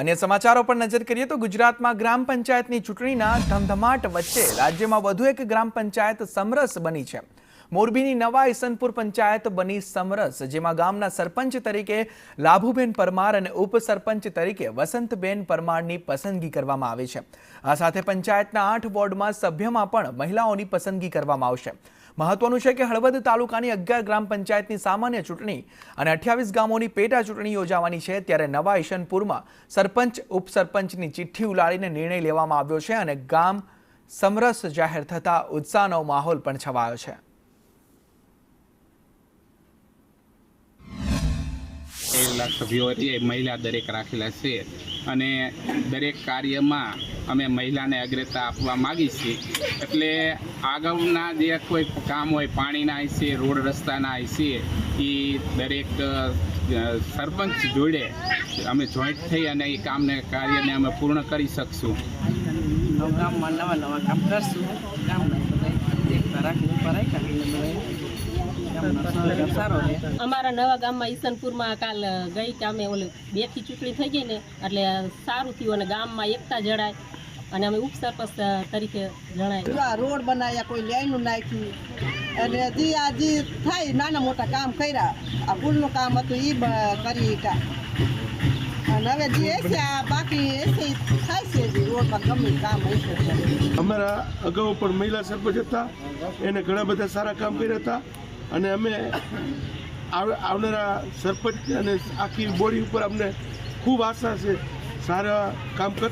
અન્ય સમાચારો પર નજર કરીએ તો ગુજરાતમાં ગ્રામ પંચાયતની ચૂંટણીના ધમધમાટ વચ્ચે રાજ્યમાં વધુ એક ગ્રામ પંચાયત સમરસ બની છે. મોરબીની નવા ઈસનપુર પંચાયત બની સમરસ, જેમાં ગામના સરપંચ તરીકે લાભુબેન પરમાર અને ઉપસરપંચ તરીકે વસંતબેન પરમારની પસંદગી કરવામાં આવી છે. આ સાથે પંચાયતના આઠ વોર્ડમાં સભ્યમાં પણ મહિલાઓની પસંદગી કરવામાં આવશે. મહત્વનું છે કે હળવદ તાલુકાની અગિયાર ગ્રામ પંચાયતની સામાન્ય ચૂંટણી અને અઠ્યાવીસ ગામોની પેટા ચૂંટણી યોજાવાની છે, ત્યારે નવા ઈશનપુરમાં સરપંચ, ઉપસરપંચની ચિઠ્ઠી ઉલાડીને નિર્ણય લેવામાં આવ્યો છે અને ગામ સમરસ જાહેર થતા ઉત્સાહનો માહોલ પણ છવાયો છે. રહેલા સભ્યો હતી, એ મહિલા દરેક રાખેલા છે. અને દરેક કાર્યમાં અમે મહિલાને અગ્રતા આપવા માગી છીએ. એટલે આગળના જે કોઈ કામ હોય, પાણીના હશે રોડ રસ્તાના હશે એ દરેક સરપંચ જોડે અમે જોઈન્ટ થઈ અને એ કામને, કાર્યને અમે પૂર્ણ કરી શકશું. નવા નવા કામ કરશું. ગામના બધા એકતા અમારા નવા ગામમાં ઈસનપુરમાં કાલ ગઈ કે અમે ઓલી બેથી ચૂંટણી થઈ ગઈ ને એટલે સારું થયું અને ગામમાં એકતા જણાય અને અમે ઉપસરપંચ તરીકે જણાય. આ રોડ બનાવ્યા કોઈ લાઈનું નાખ્યું. અને જે આ જે થાય નાના મોટા કામ કર્યા આ પુલનું કામ હતું એ કરી કા અને હવે જે છે આ બાકી હશે થાય છે જે રોડમાં ગમે કામ હશે અમારા અગાઉ પણ મહિલા સરપંચ હતા. એને ઘણા બધા સારા કામ કર્યા હતા. અને અમે આવ- આવનારા સરપંચ અને આખી બોડી ઉપર અમને ખૂબ આશા છે. સારા કામ કરતા